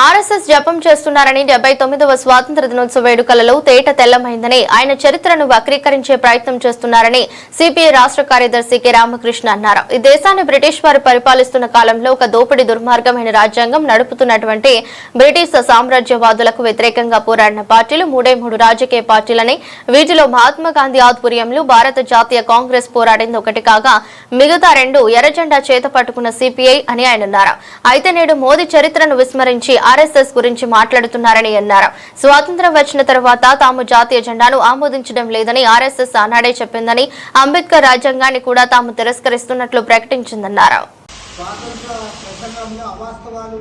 RSS జపం చేస్తున్నారని డెబ్బై తొమ్మిదవ స్వాతంత్ర దినోత్సవ వేడుకలలో తేట తెల్లమైందని ఆయన చరిత్రను వక్రీకరించే ప్రయత్నం చేస్తున్నారని సిపిఐ రాష్ట్ర కార్యదర్శి కె రామకృష్ణ అన్నారు. ఈ దేశాన్ని బ్రిటిష్ వారు పరిపాలిస్తున్న కాలంలో ఒక దోపిడీ దుర్మార్గమైన రాజ్యాంగం నడుపుతున్నటువంటి బ్రిటిష్ సామ్రాజ్యవాదులకు వ్యతిరేకంగా పోరాడిన పార్టీలు మూడే మూడు రాజకీయ పార్టీలని వీటిలో మహాత్మా గాంధీ ఆధ్వర్యంలో భారత జాతీయ కాంగ్రెస్ పోరాడింది ఒకటి కాగా మిగతా రెండు ఎర్రజెండా చేత పట్టుకున్న సిపిఐ అని ఆయన అన్నారు. అయితే నేడు మోదీ చరిత్రను విస్మరించి ఆర్ఎస్ఎస్ గురించి మాట్లాడుతున్నారని అన్నారు. స్వాతంత్ర్యం వచ్చిన తర్వాత తాము జాతీయ జెండాను ఆమోదించడం లేదని ఆర్ఎస్ఎస్ ఆనాడే చెప్పిందని అంబేద్కర్ రాజ్యాంగాన్ని కూడా తాము తిరస్కరిస్తున్నట్లు ప్రకటించిందన్నారు. అవాస్తవాలు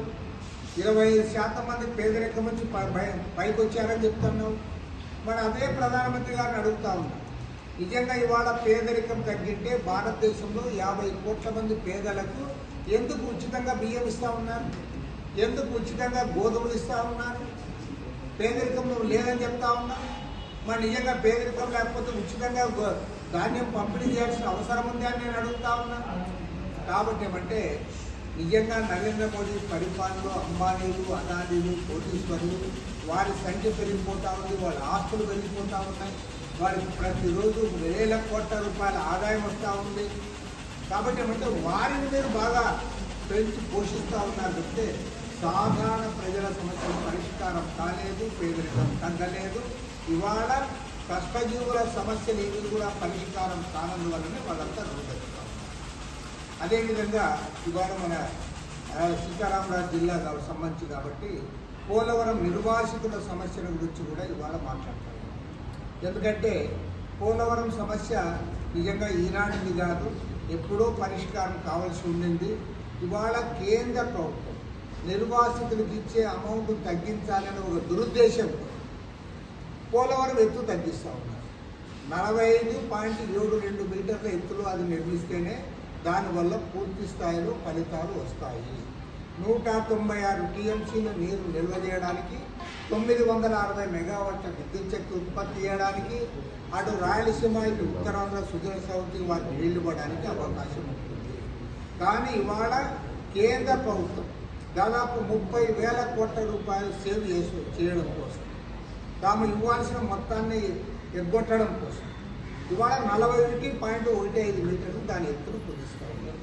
ఇరవై ఐదు శాతం మంది పేదరికం నుంచి పై- పైకి వచ్చారని చెప్తున్నావు మరి అదే ప్రధానమంత్రి గారిని అడుగుతా ఉన్నా. నిజంగా ఇవాళ పేదరికం తగ్గింటే భారతదేశంలో యాభై కోట్ల మంది పేదలకు ఎందుకు ఉచితంగా బియ్యం ఇస్తా ఉన్నారు? ఎందుకు ఉచితంగా గోధుమలు ఇస్తా ఉన్నారు? పేదరికం లేదని చెప్తా ఉన్నా? మరి నిజంగా పేదరికం లేకపోతే ఉచితంగా ధాన్యం పంపిణీ చేయాల్సిన అవసరం ఉంది అని నేను అడుగుతా ఉన్నా? కాబట్టి ఏమంటే నిజంగా నరేంద్ర మోడీ పరిపాలనలో అంబానీలు అదానీలు కోటీశ్వరులు వారి సంఖ్య పెరిగిపోతూ ఉంది వాళ్ళ ఆస్తులు పెరిగిపోతూ ఉన్నాయి వారికి ప్రతిరోజు వేల కోట్ల రూపాయల ఆదాయం వస్తూ ఉంది. కాబట్టి ఏమంటే వారిని మీరు బాగా పెంచి పోషిస్తూ ఉన్నారు చెప్తే సాధారణ ప్రజల సమస్యల పరిష్కారం కాలేదు పేదరికం తగ్గలేదు. ఇవాళ కష్టజీవుల సమస్యలు ఏవి కూడా పరిష్కారం కానందువల్లనే వాళ్ళంతా రూపెత్తుతారు అదేవిధంగా ఇవాళ మన సీతారామరాజు జిల్లా సంబంధించి కాబట్టి పోలవరం నిర్వాసితుల సమస్యల గురించి కూడా ఇవాళ మాట్లాడతారు. ఎందుకంటే పోలవరం సమస్య నిజంగా ఈనాటిది కాదు ఎప్పుడో పరిష్కారం కావాల్సి ఉండింది. ఇవాళ కేంద్ర ప్రభుత్వం నిర్వాసితులకు ఇచ్చే అమౌంట్ తగ్గించాలనే ఒక దురుద్దేశంతో పోలవరం ఎత్తు తగ్గిస్తూ ఉన్నారు. నలభై ఐదు పాయింట్ ఏడు రెండు మీటర్ల ఎత్తులో అది నిర్మిస్తేనే దానివల్ల పూర్తి స్థాయిలో ఫలితాలు వస్తాయి. నూట తొంభై ఆరు టీఎంసీల నీరు నిల్వ చేయడానికి తొమ్మిది వందల అరవై మెగావాట్ల విద్యుత్ శక్తి ఉత్పత్తి చేయడానికి అటు రాయలసీమ ఇటు ఉత్తరాంధ్ర సుదూర సౌతి వారికి నీళ్ళు పడడానికి అవకాశం ఉంటుంది. కానీ ఇవాళ కేంద్ర ప్రభుత్వం దాదాపు ముప్పై వేల కోట్ల రూపాయలు సేవ్ చేసి చేయడం కోసం. తాము ఇవ్వాల్సిన మొత్తాన్ని ఎగ్గొట్టడం కోసం. ఇవాళ నలభై ఒకటి పాయింట్ ఒకటి ఐదు మీటర్లు దాని ఎత్తును కుదిస్తూ. ఉన్నారు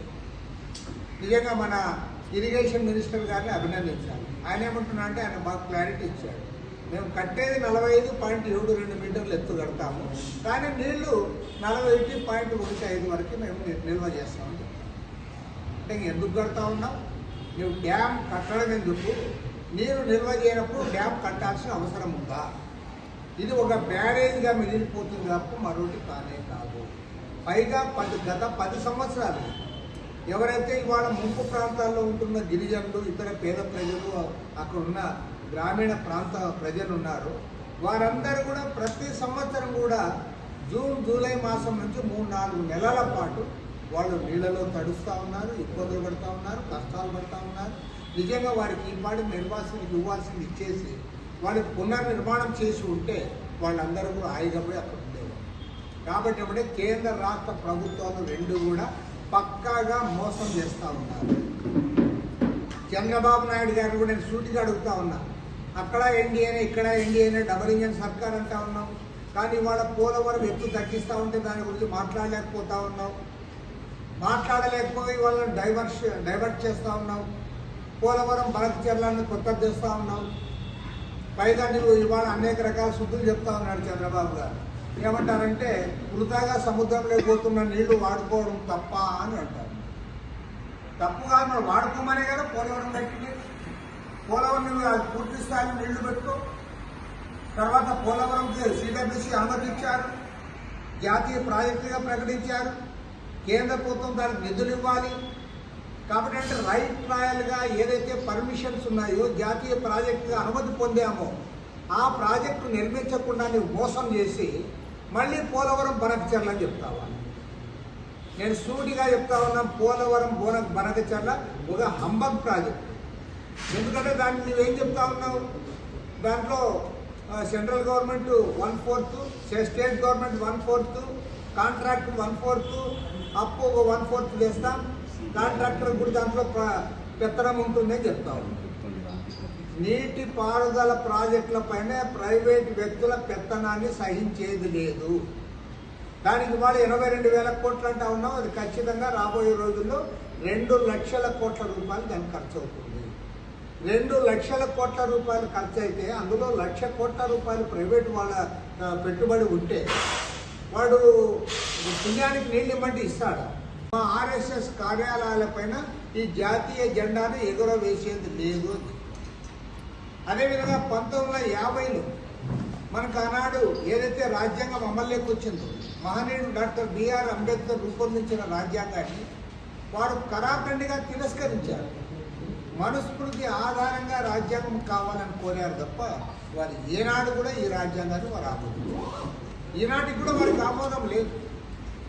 నిజంగా మన ఇరిగేషన్ మినిస్టర్ గారిని అభినందించాలి. ఆయన ఏమంటున్నా అంటే ఆయన బాగా క్లారిటీ ఇచ్చాడు. మేము కట్టేది నలభై ఐదు పాయింట్ ఏడు రెండు మీటర్లు ఎత్తు కడతాము. కానీ నీళ్ళు నలభై ఒకటి పాయింట్ ఒకటి ఐదు వరకు మేము నిల్వ చేస్తామని అంటే ఎందుకు కడతా ఉన్నాం? నువ్వు డ్యామ్ కట్టడం ఎందుకు నీరు నిల్వ చేయనప్పుడు డ్యామ్ కట్టాల్సిన అవసరం ఉందా? ఇది ఒక బ్యారేజ్గా మిగిలిపోతుంది తప్ప మరొకటి కానే కాదు. పైగా పది గత పది సంవత్సరాలు ఎవరైతే ఇవాళ ముంపు ప్రాంతాల్లో ఉంటున్న గిరిజనులు ఇతర పేద ప్రజలు అక్కడ ఉన్న గ్రామీణ ప్రాంత ప్రజలు ఉన్నారు వారందరూ కూడా ప్రతి సంవత్సరం కూడా జూన్ జూలై మాసం నుంచి మూడు నాలుగు నెలల పాటు వాళ్ళు నీళ్ళలో తడుస్తూ ఉన్నారు ఇబ్బందులు పడుతూ ఉన్నారు కష్టాలు పడుతూ ఉన్నారు. నిజంగా వారికి ఈ పాటి ఇవ్వాల్సింది ఇచ్చేసి వాళ్ళకి పునర్నిర్మాణం చేసి ఉంటే వాళ్ళందరూ కూడా హాయిగా పోయి అక్కడ ఉండేవారు. కాబట్టి ఇప్పుడే కేంద్ర రాష్ట్ర ప్రభుత్వాలు రెండు కూడా పక్కాగా మోసం చేస్తూ ఉన్నారు. చంద్రబాబు నాయుడు గారిని కూడా నేను సూటిగా అడుగుతా ఉన్నా. అక్కడ ఎన్డీఏనే ఇక్కడ ఎన్డీఏనే డబుల్ ఇంజన్ సర్కార్ అంటా ఉన్నాం. కానీ వాళ్ళ పోలవరం ఎత్తు తగ్గిస్తూ ఉంటే దాని గురించి మాట్లాడలేకపోతా ఉన్నాం. మాట్లాడలేకపోయి వాళ్ళని డైవర్స్ డైవర్ట్ చేస్తూ ఉన్నాం. పోలవరం బలక చర్లాన్ని కొత్త చేస్తూ ఉన్నాం. పైగా నువ్వు ఇవాళ అనేక రకాల శుద్ధులు చెప్తా ఉన్నాడు చంద్రబాబు గారు. ఏమంటారంటే వృధాగా సముద్రంలో పోతున్న నీళ్ళు వాడుకోవడం తప్ప అని అంటారు. తప్పుగా మనం వాడుకోమనే కదా పోలవరం పెట్టింది. పోలవరం నువ్వు అది పూర్తి స్థాయిలో నీళ్ళు పెట్టుకో. తర్వాత పోలవరంకి సిడబ్ల్యూసి అనుమతి ఇచ్చారు జాతీయ ప్రాజెక్టుగా ప్రకటించారు. కేంద్ర ప్రభుత్వం దానికి నిధులు ఇవ్వాలి. కాబట్టి అంటే రైట్ ట్రయల్గా ఏదైతే పర్మిషన్స్ ఉన్నాయో జాతీయ ప్రాజెక్టుగా అనుమతి పొందామో ఆ ప్రాజెక్టు నిర్మించకుండా నువ్వు మోసం చేసి మళ్ళీ పోలవరం బనకచర్ల అని చెప్తావా నేను సూటిగా చెప్తా ఉన్నా పోలవరం బోన బనకచర్ల ఒక హంబక్ ప్రాజెక్ట్. ఎందుకంటే దాన్ని నువ్వేం చెప్తా ఉన్నావు? దాంట్లో central government one fourth state government one fourth contract one fourth అప్పు ఒక వన్ ఫోర్త్ చేస్తాం కాంట్రాక్టర్ కూడా దాంట్లో ప్ర- పెత్తనం ఉంటుందని చెప్తా నీటి పారుదల ప్రాజెక్టుల పైన ప్రైవేట్ వ్యక్తుల పెత్తనాన్ని సహించేది లేదు. దానికి వాళ్ళు ఎనభై రెండు వేల కోట్లు అంటా ఉన్నాం అది ఖచ్చితంగా రాబోయే రోజుల్లో రెండు లక్షల కోట్ల రూపాయలు దానికి ఖర్చు అవుతుంది. రెండు లక్షల కోట్ల రూపాయలు ఖర్చు అయితే అందులో లక్ష కోట్ల రూపాయలు ప్రైవేట్ వాళ్ళ పెట్టుబడి ఉంటే వాడు పుణ్యానికి నీళ్ళు ఇమ్మంటే ఇస్తాడు? మా ఆర్ఎస్ఎస్ కార్యాలయాలపైన ఈ జాతీయ జెండాను ఎగురవేసేది లేదు. అని అదేవిధంగా పంతొమ్మిది వందల యాభైలో మనకు ఆనాడు ఏదైతే రాజ్యాంగం అమల్లోకి వచ్చిందో మహనీయుడు డాక్టర్ బిఆర్ అంబేద్కర్ రూపొందించిన రాజ్యాంగాన్ని వారు కరాఖండిగా తిరస్కరించారు మనుస్మృతి ఆధారంగా రాజ్యాంగం కావాలని కోరారు తప్ప వారు ఏనాడు కూడా ఈ రాజ్యాంగాన్ని వారు ఆమోదించారు ఈనాటికి కూడా వారికి ఆమోదం లేదు.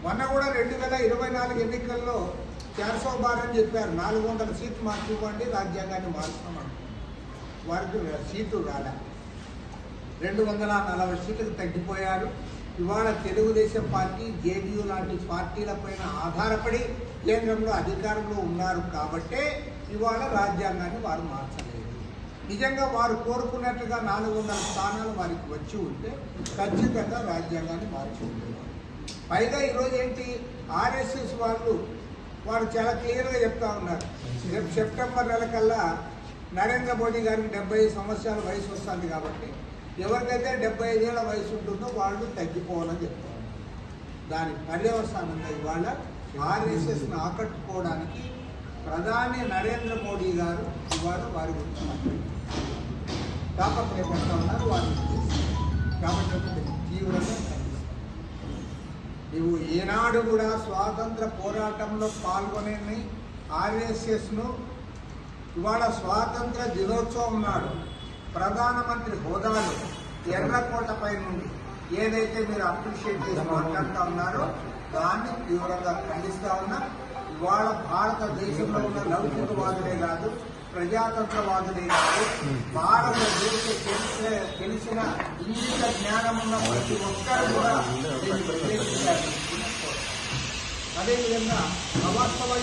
మొన్న కూడా రెండు వేల ఇరవై నాలుగు ఎన్నికల్లో చార్సో బార్ అని చెప్పారు. నాలుగు వందల సీట్లు మార్చి ఇవ్వండి రాజ్యాంగాన్ని మార్చుతామని వారికి సీట్లు రాలే రెండు వందల నలభై సీట్లకు తగ్గిపోయారు. ఇవాళ తెలుగుదేశం పార్టీ జేడీయూ లాంటి పార్టీలపైన ఆధారపడి కేంద్రంలో అధికారంలో ఉన్నారు కాబట్టే ఇవాళ రాజ్యాంగాన్ని వారు మార్చారు నిజంగా వారు కోరుకున్నట్టుగా నాలుగు వందల స్థానాలు వారికి వచ్చి ఉంటే ఖచ్చితంగా రాజ్యాంగాన్ని మార్చి ఉండేవారు పైగా ఈరోజు ఏంటి ఆర్ఎస్ఎస్ వాళ్ళు వారు చాలా క్లియర్గా చెప్తా ఉన్నారు. రేపు సెప్టెంబర్ నెల కల్లా నరేంద్ర మోడీ గారికి డెబ్బై ఐదు సంవత్సరాల వయసు వస్తుంది కాబట్టి ఎవరికైతే డెబ్బై ఐదేళ్ళ వయసు ఉంటుందో వాళ్ళు తగ్గిపోవాలని చెప్తారు దాని పర్యవసానంగా ఇవాళ ఆర్ఎస్ఎస్ను ఆకట్టుకోవడానికి ప్రధాని నరేంద్ర మోడీ గారు ఇవాళ వారి గురించి మాట్లాడుతున్నారు తాపత్రయపడతా ఉన్నారు వారి కాబట్టి తీవ్రంగా నువ్వు ఏనాడు కూడా స్వాతంత్ర పోరాటంలో పాల్గొనేని ఆర్ఎస్ఎస్ను ఇవాళ స్వాతంత్ర దినోత్సవం నాడు ప్రధానమంత్రి హోదాలో ఎర్రకోటపై నుండి ఏదైతే మీరు అప్రిషియేట్ చేసి మాట్లాడుతూ ఉన్నారో దాన్ని తీవ్రంగా ఖండిస్తూ ఉన్నా ఇవాళ భారతదేశంలో ఉన్న లౌకికవాదులే కాదు ప్రజాతంత్రవాదులే కాదు భారతదేశ తెలిసిన తెలిసిన ఇంగిత జ్ఞానం ఉన్న ప్రతి ఒక్కరు కూడా దీన్ని వ్యతిరేకించాలి అదేవిధంగా అవాస్తవ